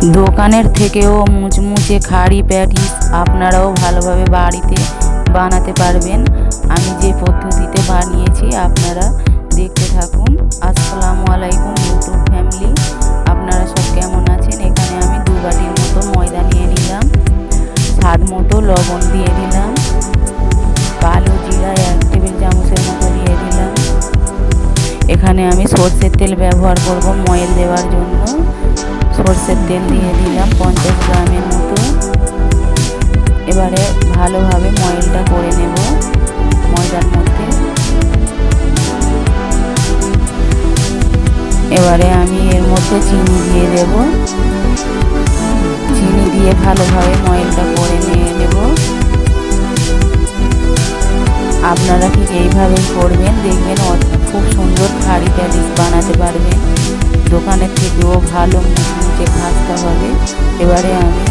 দোকানের থেকেও মুচমুচে খাড়ি প্যাটিস আপনারাও ভালোভাবে বাড়িতে বানাতে পারবেন। আমি যে পদ্ধতিতে বানিয়েছি, আপনারা দেখতে থাকুন। আসসালামু আলাইকুম ইউটিউব ফ্যামিলি আপনারা সব কেমন আছেন? এখানে আমি দু বাটির মতো ময়দা নিয়ে নিলাম, স্বাদ মতো লবণ দিয়ে দিলাম কালো জিরা এক টেবিল চামচের মতো দিয়ে দিলাম। এখানে আমি সর্ষের তেল ব্যবহার করব ময়েল দেওয়ার জন্য। সর্ষের তেল দিয়ে দিলাম, পঞ্চাশ গ্রামের মতো। এবারে ভালোভাবে ময়েলটা করে নেব ময়দার মধ্যে। এবারে আমি এর মধ্যে চিনি দিয়ে দেব। চিনি দিয়ে ভালোভাবে ময়েলটা করে নিয়ে নেব। আপনারা ঠিক এইভাবেই করবেন, দেখবেন খুব সুন্দর খাড়ি প্যাটিস বানাতে পারবেন। দোকানের থেকেও ভালো মুখে ভাজতে হবে। এবারে আমি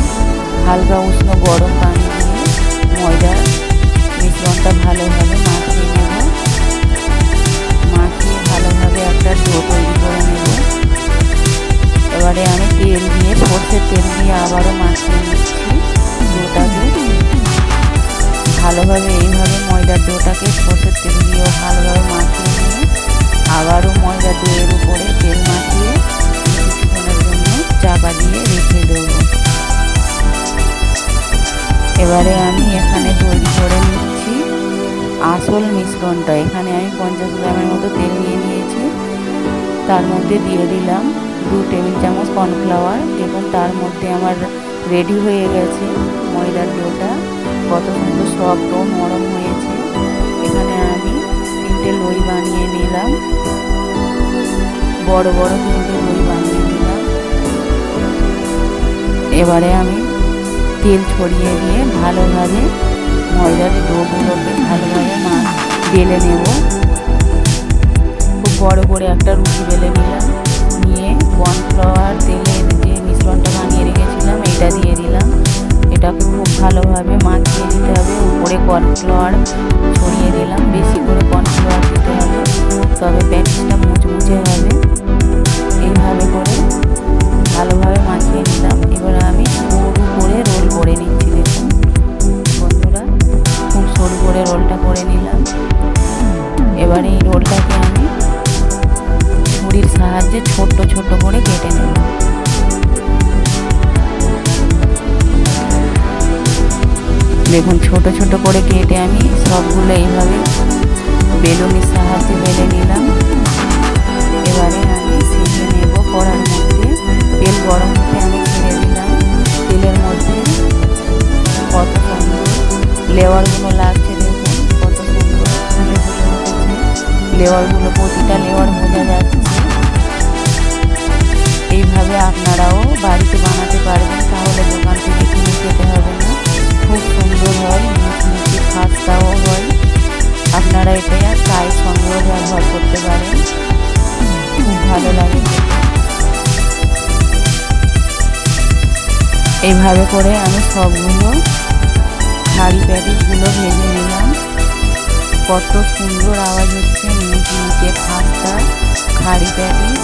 হালকা উষ্ণ গরম পানি দিয়ে ময়দা, মিশ্রণটা ভালোভাবে মাখিয়ে নেব। মাখিয়ে ভালোভাবে একটা ডো তৈরি করে নেব। এবারে আমি তেল দিয়ে সর্ষের তেল দিয়ে আবারও মাখিয়ে নিচ্ছি ডোটাকে। ভালোভাবে এইভাবে ময়দার ডোটাকে সর্ষের তেল দিয়েও ভালোভাবে মাখিয়ে নিয়ে আবারও ময়দা ডোয়ের এবারে আমি এখানে তৈরি করে নিচ্ছি। আসল মিশ্রণটা। এখানে আমি পঞ্চাশ গ্রামের মতো তেল নিয়ে নিয়েছি। তার মধ্যে দিয়ে দিলাম দু টেবিল চামচ কর্নফ্লাওয়ার এবং তার মধ্যে আমার রেডি হয়ে গেছে ময়দার ডোটা। কত সুন্দর সফট ও নরম হয়েছে। এখানে আমি তিনটে লই বানিয়ে নিলাম। বড় বড় তিনটে লই বানিয়ে নিলাম। এবারে আমি তেল ছড়িয়ে দিয়ে ভালোভাবে ময়দার ডোগুলোকে ভালোভাবে মা বেলে নেব। খুব বড় করে একটা রুটি বেলে নিলাম। নিয়ে কর্নফ্লাওয়ার তেলের যে মিশ্রণটা বানিয়ে রেখেছিলাম এটা দিয়ে দিলাম। এটাকে খুব ভালোভাবে মাখিয়ে দিতে হবে। উপরে কর্নফ্লাওয়ার ছড়িয়ে দিলাম। বেশি করে কর্নফ্লাওয়ার দিতে হবে। তবে প্যাটিসটা মুচমুচে হবে। সাহায্যে ছোট্ট ছোট্ট করে কেটে নেব। দেখুন, ছোট ছোট করে কেটে আমি সবগুলো এইভাবে বেলুনের সাহায্যে বেলে নিলাম। এবারে আমি সেঁকে নেব কড়ার মধ্যে। তেল গরম হতে আমি ছেড়ে দিলাম তেলের মধ্যে কত সুন্দর লেওয়ারগুলো লাগছে দেখুন, কত সুন্দর। লেওয়ারগুলো প্রতিটা লেওয়ার বোঝা যাচ্ছে। আপনারা এটা চায়ের সঙ্গেও ব্যবহার করতে পারেন। ভালো লাগে। এইভাবে করে আমি সবগুলো শাড়ি প্যাটিসগুলো ভেজে নিলাম। কত সুন্দর আওয়াজ হচ্ছে মুচমুচে খাস্তা খাড়ি প্যাটিস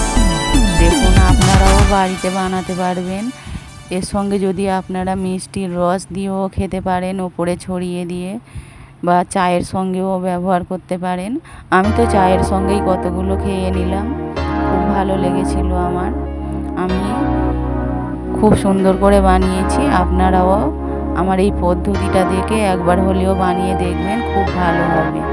দেখুন আপনারাও বাড়িতে বানাতে পারবেন। এর সঙ্গে যদি আপনারা মিষ্টির রস দিয়েও খেতে পারেন ওপরে ছড়িয়ে দিয়ে। বা চায়ের সঙ্গেও ব্যবহার করতে পারেন। আমি তো চায়ের সঙ্গেই কতগুলো খেয়ে নিলাম। খুব ভালো লেগেছিল আমার। আমি খুব সুন্দর করে বানিয়েছি। আপনারাও আমার এই পদ্ধতিটা দেখে একবার হলেও বানিয়ে দেখবেন। খুব ভালো হবে।